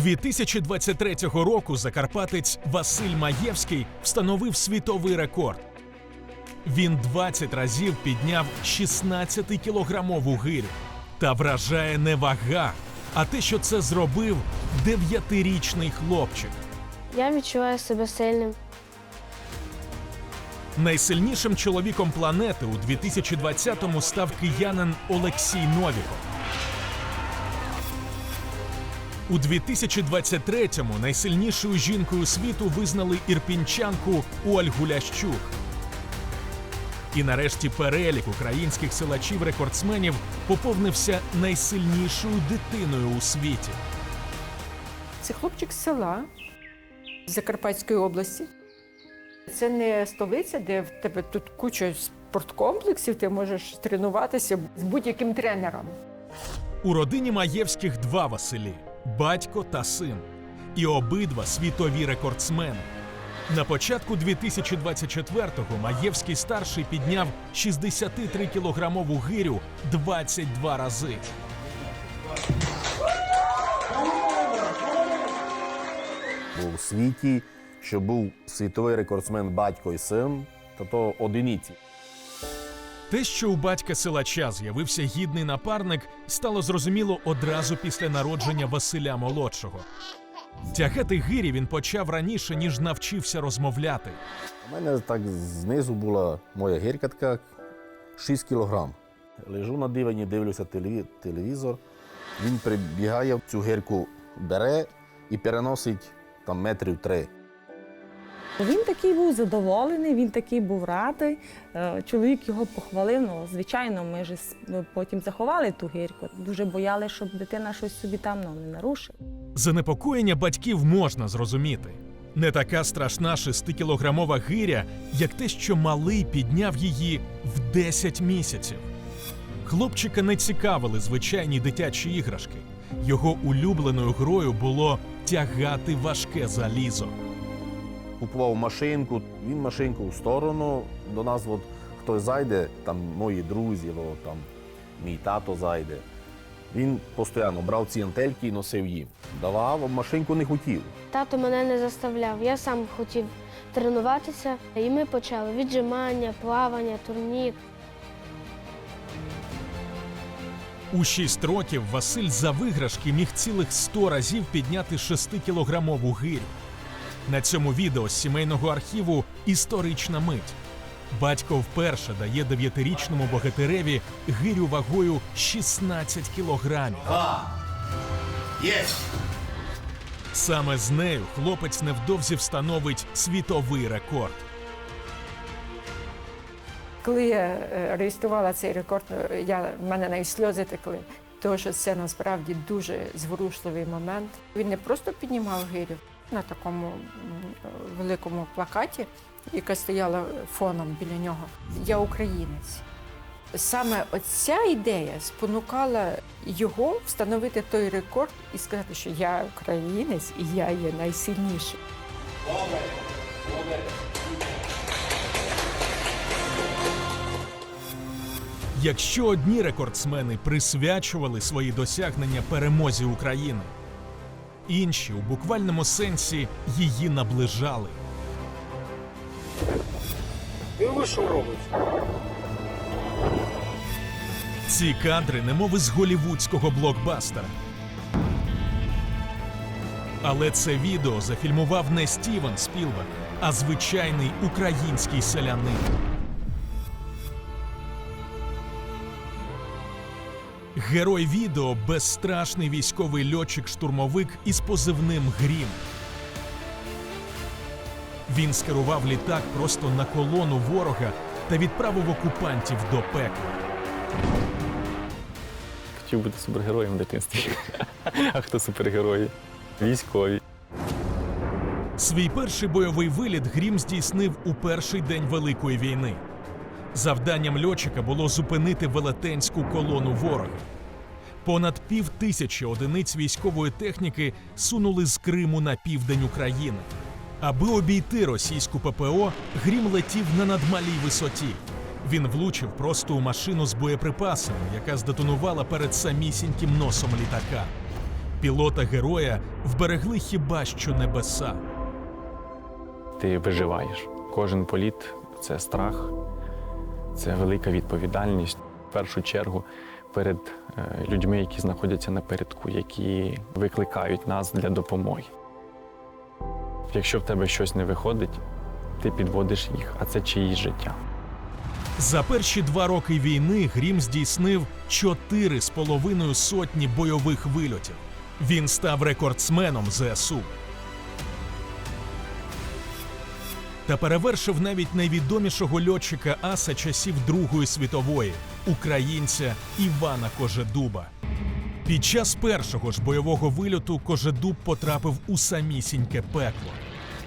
2023 року закарпатець Василь Маєвський встановив світовий рекорд. Він 20 разів підняв 16-кілограмову гирю. Та вражає не вага, а те, що це зробив дев'ятирічний хлопчик. Я відчуваю себе сильним. Найсильнішим чоловіком планети у 2020-му став киянин Олексій Новіков. У 2023-му найсильнішою жінкою світу визнали ірпінчанку Ольгу Лящук. І нарешті перелік українських силачів-рекордсменів поповнився найсильнішою дитиною у світі. Це хлопчик з села з Закарпатської області. Це не столиця, де в тебе тут куча спорткомплексів, ти можеш тренуватися з будь-яким тренером. У родині Маєвських два Василі батько та син. І обидва світові рекордсмени. На початку 2024-го Маєвський старший підняв 63-кілограмову гирю 22 рази. У світі, що був світовий рекордсмен батько і син, то то одиниці. Те, що у батька силача з'явився гідний напарник, стало зрозуміло одразу після народження Василя Молодшого. Тягати гирі він почав раніше, ніж навчився розмовляти. У мене так знизу була моя гірка така 6 кілограм. Лежу на дивані, дивлюся телевізор. Він прибігає цю гірку, бере і переносить там метрів три. Він такий був задоволений, він такий був радий. Е, Чоловік його похвалив. Ну, звичайно, ми ж потім заховали ту гірку. Дуже боялися, щоб дитина щось собі там ну, не нарушила. Занепокоєння батьків можна зрозуміти. Не така страшна шестикілограмова гиря, як те, що малий підняв її в 10 місяців. Хлопчика не цікавили звичайні дитячі іграшки. Його улюбленою грою було тягати важке залізо. Купував машинку, він машинку в сторону. До нас от хтось зайде, там мої друзі, о, там мій тато зайде. Він постійно брав ці антельки і носив їм. Давав, а машинку не хотів. Тато мене не заставляв. Я сам хотів тренуватися, і ми почали віджимання, плавання, турнір. У 6 років Василь за виграшки міг цілих 100 разів підняти 6-кілограмову гирю. На цьому відео з сімейного архіву історична мить. Батько вперше дає дев'ятирічному богатиреві гирю вагою 16 кілограмів. Саме з нею хлопець невдовзі встановить світовий рекорд. Коли я е, реєструвала цей рекорд, е, я, в мене навіть сльози текли, тому що це насправді дуже зворушливий момент. Він не просто піднімав гирю на такому великому плакаті, яка стояла фоном біля нього. Я українець. Саме оця ідея спонукала його встановити той рекорд і сказати, що я українець і я є найсильніший. Якщо одні рекордсмени присвячували свої досягнення перемозі України, інші у буквальному сенсі її наближали. Ці кадри немов із голівудського блокбастера. Але це відео зафільмував не Стівен Спілберг, а звичайний український селянин. Герой відео безстрашний військовий льотчик-штурмовик із позивним Грім. Він скерував літак просто на колону ворога та відправив окупантів до пекла. Хотів бути супергероєм в дитинстві. А хто супергерої? Військові. Свій перший бойовий виліт Грім здійснив у перший день Великої війни. Завданням льотчика було зупинити велетенську колону ворога. Понад пів тисячі одиниць військової техніки сунули з Криму на південь України. Аби обійти російську ППО, Грім летів на надмалій висоті. Він влучив просто у машину з боєприпасами, яка здетонувала перед самісіньким носом літака. Пілота героя вберегли хіба що небеса. Ти виживаєш. Кожен політ це страх, це велика відповідальність. В першу чергу перед е, людьми, які знаходяться напередку, які викликають нас для допомоги. Якщо в тебе щось не виходить, ти підводиш їх, а це чиїсь життя. За перші два роки війни Грім здійснив чотири з половиною сотні бойових вильотів. Він став рекордсменом ЗСУ. Та перевершив навіть найвідомішого льотчика аса часів Другої світової українця Івана Кожедуба. Під час першого ж бойового вильоту Кожедуб потрапив у самісіньке пекло.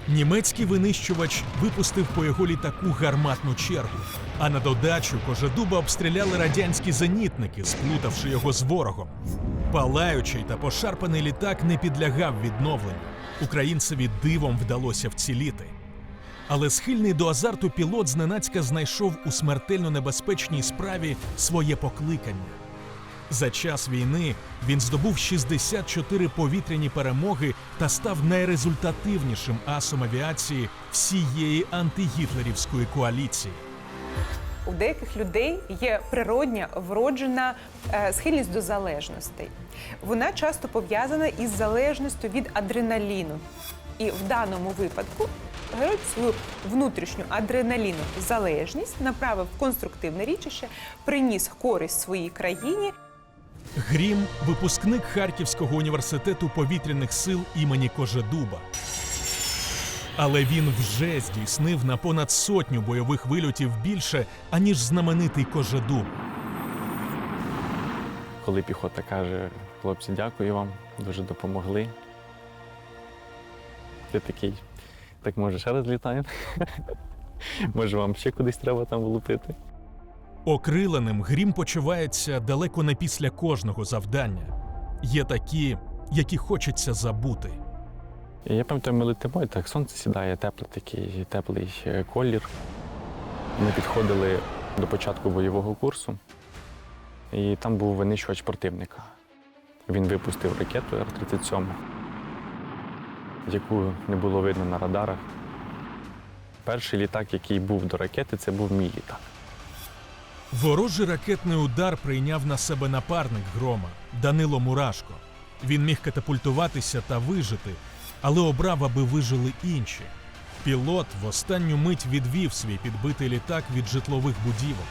Німецький винищувач випустив по його літаку гарматну чергу, а на додачу Кожедуба обстріляли радянські зенітники, сплутавши його з ворогом. Палаючий та пошарпаний літак не підлягав відновленню. Українцеві дивом вдалося вціліти. Але схильний до азарту пілот зненацька знайшов у смертельно небезпечній справі своє покликання. За час війни він здобув 64 повітряні перемоги та став найрезультативнішим асом авіації всієї антигітлерівської коаліції. У деяких людей є природня вроджена е, схильність до залежностей. Вона часто пов'язана із залежністю від адреналіну. І в даному випадку герой свою внутрішню адреналіну залежність направив в конструктивне річище, приніс користь своїй країні Грім випускник Харківського університету повітряних сил імені Кожедуба. Але він вже здійснив на понад сотню бойових вильотів більше, аніж знаменитий Кожедуб. Коли піхота каже, хлопці, дякую вам, дуже допомогли. Ти такий, так може ще раз літаємо? Може, вам ще кудись треба там влупити? Окриленим грім почувається далеко не після кожного завдання. Є такі, які хочеться забути. Я пам'ятаю, ми летимо, і так сонце сідає, теплий такий, теплий е, колір. Ми підходили до початку бойового курсу, і там був винищувач противника. Він випустив ракету Р-37, яку не було видно на радарах. Перший літак, який був до ракети, це був мій літак. Ворожий ракетний удар прийняв на себе напарник грома Данило Мурашко. Він міг катапультуватися та вижити, але обрав, аби вижили інші. Пілот в останню мить відвів свій підбитий літак від житлових будівель.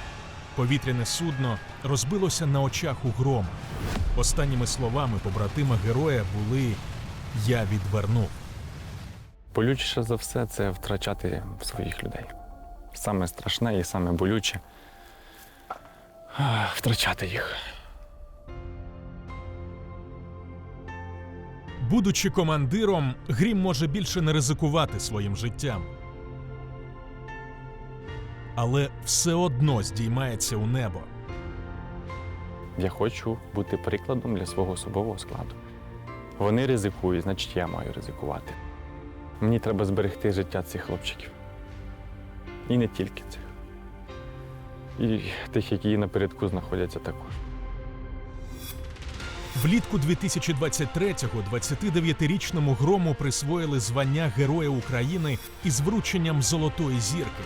Повітряне судно розбилося на очах у грома. Останніми словами побратима героя були Я відвернув. Болючіше за все це втрачати своїх людей. Саме страшне і саме болюче втрачати їх. Будучи командиром, Грім може більше не ризикувати своїм життям. Але все одно здіймається у небо. Я хочу бути прикладом для свого особового складу. Вони ризикують, значить я маю ризикувати. Мені треба зберегти життя цих хлопчиків. І не тільки цих. І тих, які напередку знаходяться також. Влітку 2023-го 29-річному грому присвоїли звання Героя України із врученням Золотої зірки.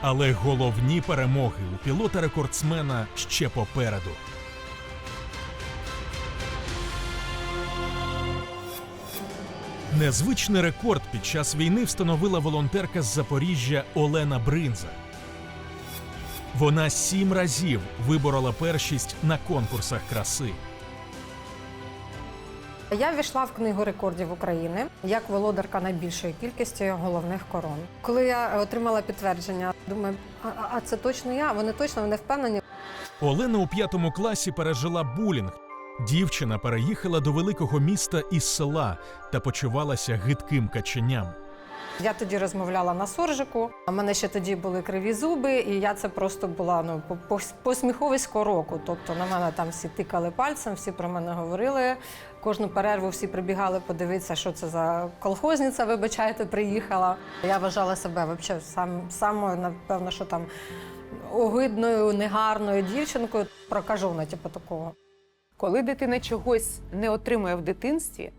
Але головні перемоги у пілота-рекордсмена ще попереду. Незвичний рекорд під час війни встановила волонтерка з Запоріжжя Олена Бринза. Вона сім разів виборола першість на конкурсах краси. Я ввійшла в книгу рекордів України як володарка найбільшої кількості головних корон. Коли я отримала підтвердження, думаю, а, а це точно я? Вони точно вони впевнені. Олена у п'ятому класі пережила булінг. Дівчина переїхала до великого міста із села та почувалася гидким каченям. Я тоді розмовляла на соржику. У мене ще тоді були криві зуби, і я це просто була ну по- по- посміховисько року. Тобто на мене там всі тикали пальцем, всі про мене говорили. Кожну перерву всі прибігали подивитися, що це за колхозниця, вибачайте, приїхала. Я вважала себе вообще сам самою, напевно, що там огидною, негарною дівчинкою, прокажена, типу такого. Коли дитина чогось не отримує в дитинстві,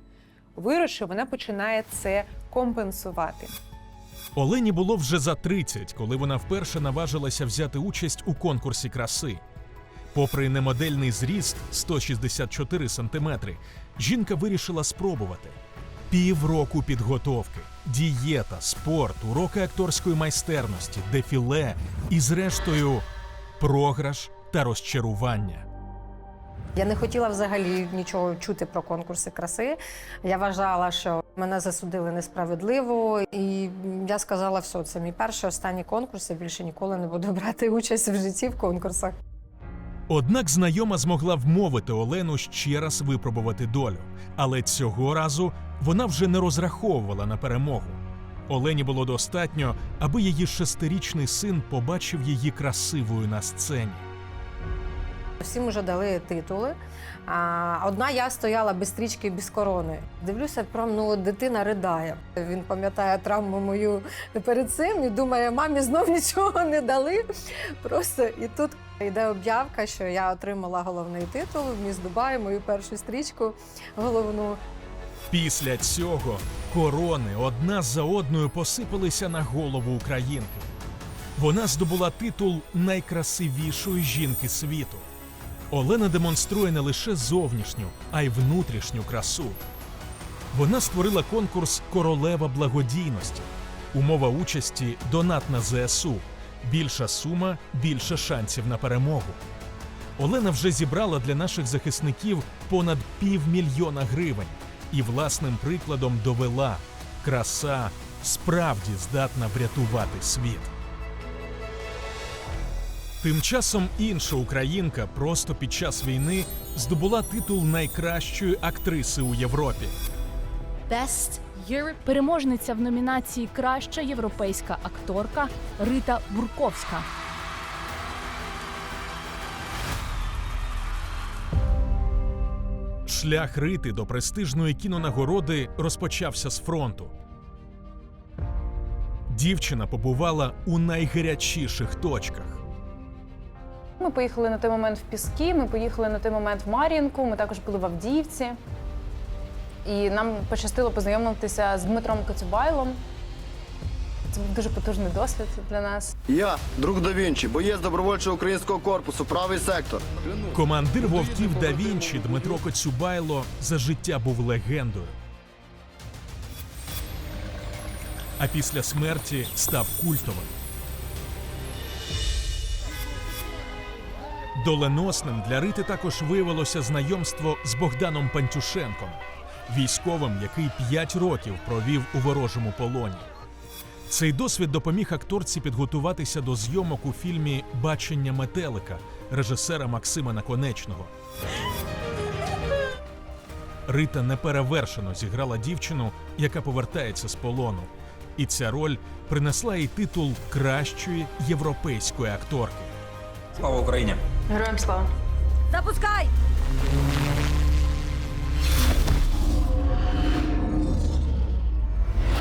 виросши, вона починає це компенсувати. Олені було вже за 30, коли вона вперше наважилася взяти участь у конкурсі краси. Попри немодельний зріст 164 сантиметри, жінка вирішила спробувати. Півроку підготовки, дієта, спорт, уроки акторської майстерності, дефіле і, зрештою, програш та розчарування. Я не хотіла взагалі нічого чути про конкурси краси. Я вважала, що мене засудили несправедливо, і я сказала, все, це мій перший останній конкурс. Я більше ніколи не буду брати участь в житті в конкурсах. Однак знайома змогла вмовити Олену ще раз випробувати долю, але цього разу вона вже не розраховувала на перемогу. Олені було достатньо, аби її шестирічний син побачив її красивою на сцені. Всім вже дали титули. А одна я стояла без стрічки, без корони. Дивлюся, прям ну дитина ридає. Він пам'ятає травму мою перед цим і думає, мамі знов нічого не дали. Просто і тут йде об'явка, що я отримала головний титул міс Дубай, мою першу стрічку головну. Після цього корони одна за одною посипалися на голову українки. Вона здобула титул найкрасивішої жінки світу. Олена демонструє не лише зовнішню, а й внутрішню красу. Вона створила конкурс Королева благодійності. Умова участі донат на ЗСУ. Більша сума, більше шансів на перемогу. Олена вже зібрала для наших захисників понад півмільйона гривень і власним прикладом довела краса справді здатна врятувати світ. Тим часом інша українка просто під час війни здобула титул найкращої актриси у Європі. Best Europe. Переможниця в номінації Краща європейська акторка Рита Бурковська. Шлях Рити до престижної кінонагороди розпочався з фронту. Дівчина побувала у найгарячіших точках. Ми поїхали на той момент в Піски, ми поїхали на той момент в Мар'їнку, ми також були в Авдіївці. І нам пощастило познайомитися з Дмитром Коцюбайлом. Це був дуже потужний досвід для нас. Я, друг да Вінчі, боєць добровольчого українського корпусу, правий сектор. Командир вовків да Вінчі Дмитро Коцюбайло за життя був легендою. А після смерті став культовим. Доленосним для Рити також виявилося знайомство з Богданом Пантюшенком, військовим, який п'ять років провів у ворожому полоні. Цей досвід допоміг акторці підготуватися до зйомок у фільмі Бачення метелика режисера Максима Наконечного. Рита неперевершено зіграла дівчину, яка повертається з полону. І ця роль принесла їй титул кращої європейської акторки. Слава Україні! Героям слава! Запускай!